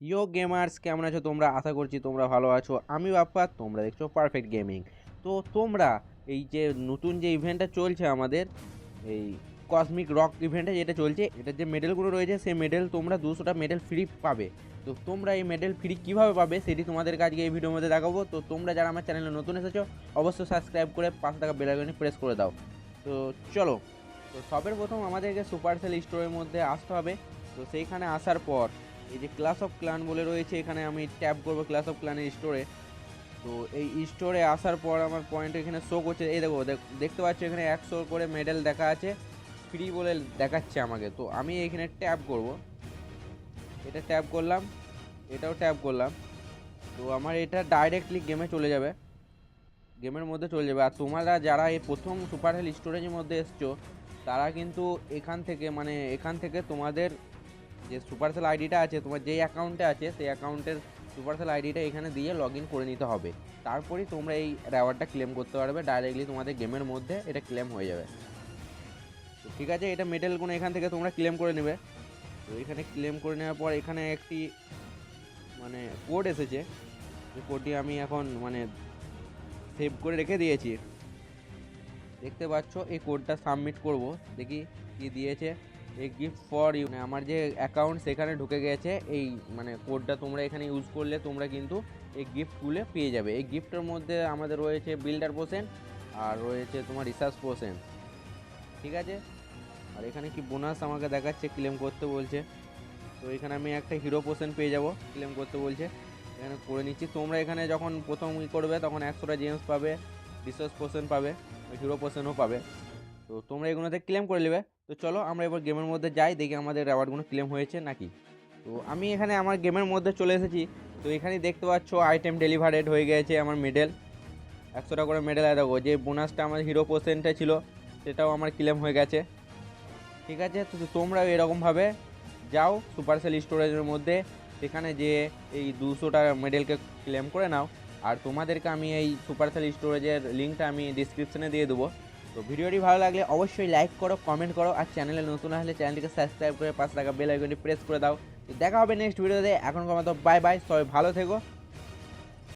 ইয়ো gamers কেমন আছো তোমরা? আশা করছি তোমরা ভালো আছো। আমি বাপ্পা তোমরা দেখছ পারফেক্ট গেমিং তো তোমরা এই যে নতুন যে ইভেন্টটা চলছে আমাদের, এই কসমিক রক ইভেন্টে যেটা চলছে, এটার যে মেডেলগুলো রয়েছে, সেই মেডেল তোমরা দুশোটা মেডেল ফ্রি পাবে। তো তোমরা এই মেডেল ফ্রি কীভাবে পাবে, সেটি তোমাদেরকে আজকে এই ভিডিওর মধ্যে দেখাবো। তো তোমরা যারা আমার চ্যানেলে নতুন এসেছ, অবশ্যই সাবস্ক্রাইব করে পাঁচ টাকা বেলাইকনে প্রেস করে দাও। তো চলো, তো সবের প্রথম আমাদেরকে সুপারসেল স্টোরের মধ্যে আসতে হবে। তো সেইখানে আসার পর এই যে ক্লাস অফ ক্লান বলে রয়েছে, এখানে আমি ট্যাপ করব ক্লাস অফ ক্লানের স্টোরে তো এই স্টোরে আসার পর আমার পয়েন্ট এখানে শো করছে। এই দেখো, দেখ- দেখতে পাচ্ছ এখানে একশো করে মেডেল দেখা আছে। ফ্রি বলে দেখাচ্ছে আমাকে। তো আমি এখানে ট্যাপ করব। এটা ট্যাপ করলাম, এটাও ট্যাপ করলাম। তো আমার এটা ডাইরেক্টলি গেমে চলে যাবে। গেমের মধ্যে চলে যাবে। আর তোমরা যারা এই প্রথম সুপার হেল স্টোরেজের মধ্যে এসছো, তারা কিন্তু এখান থেকে মানে এখান থেকে তোমাদের যে সুপারসেল আইডিটা আছে, তোমার যেই অ্যাকাউন্টে আছে, সেই অ্যাকাউন্টের সুপারসেল আইডিটা এখানে দিয়ে লগ ইন করে নিতে হবে। তারপরেই তোমরা এই রেওয়ার্ডটা ক্লেম করতে পারবে। ডাইরেক্টলি তোমাদের গেমের মধ্যে এটা ক্লেম হয়ে যাবে। ঠিক আছে, এটা মেডেলগুলো এখান থেকে তোমরা ক্লেম করে নেবে। তো এখানে ক্লেম করে নেওয়ার পর এখানে একটি মানে কোড এসেছে। যে কোডটি আমি এখন মানে সেভ করে রেখে দিয়েছি। দেখতে পাচ্ছ, এই কোডটা সাবমিট করব। দেখি কি দিয়েছে। এই গিফট ফর ইউ আমার যে অ্যাকাউন্ট সেখানে ঢুকে গেছে, এই মানে কোডটা তোমরা এখানে ইউজ করলে তোমরা কিন্তু এই গিফট গিফটগুলো পেয়ে যাবে। এই গিফটের মধ্যে আমাদের রয়েছে বিল্ডার পোর্সেন্ট আর রয়েছে তোমার রিসার্চ পোর্সেন্ট ঠিক আছে? আর এখানে কি বোনাস আমাকে দেখাচ্ছে ক্লেম করতে বলছে। তো এখানে আমি একটা হিরো পোর্সেন্ট পেয়ে যাব ক্লেম করতে বলছে। এখানে করে নিচ্ছি। তোমরা এখানে যখন প্রথম ই করবে, তখন একশোটা জেমস পাবে রিসার্চ পোর্সেন্ট পাবে হিরো পোর্সেন্টও পাবে। তো তোমরা এগুলোতে ক্লেম করে নেবে। তো চলো আমরা এবার গেমের মধ্যে যাই, দেখি আমাদের অ্যাওয়ার্ডগুলো ক্লেম হয়েছে নাকি। তো আমি এখানে আমার গেমের মধ্যে চলে এসেছি। তো এখানে দেখতে পাচ্ছ আইটেম ডেলিভারেড হয়ে গেছে আমার মেডেল একশোটা করে মেডেল আয় দেখো, যে বোনাসটা আমার হিরো পার্সেন্টে ছিল, সেটাও আমার ক্লেম হয়ে গেছে। ঠিক আছে, তো তোমরাও এরকমভাবে যাও সুপারসেল স্টোরেজের মধ্যে, সেখানে যে এই দুশোটা মেডেলকে ক্লেম করে নাও। আর তোমাদেরকে আমি এই সুপারসেল স্টোরেজের লিঙ্কটা আমি ডিসক্রিপশানে দিয়ে দেবো। তো ভিডিওটি ভালো লাগলে অবশ্যই লাইক করো কমেন্ট করো, আর চ্যানেলে নতুন আসলে চ্যানেলটিকে সাবস্ক্রাইব করে পাশে থাকা বেল আইকনটি প্রেস করে দাও। তো দেখা হবে নেক্সট ভিডিওতে এখন মতো বাই বাই সবাই ভালো থেকো।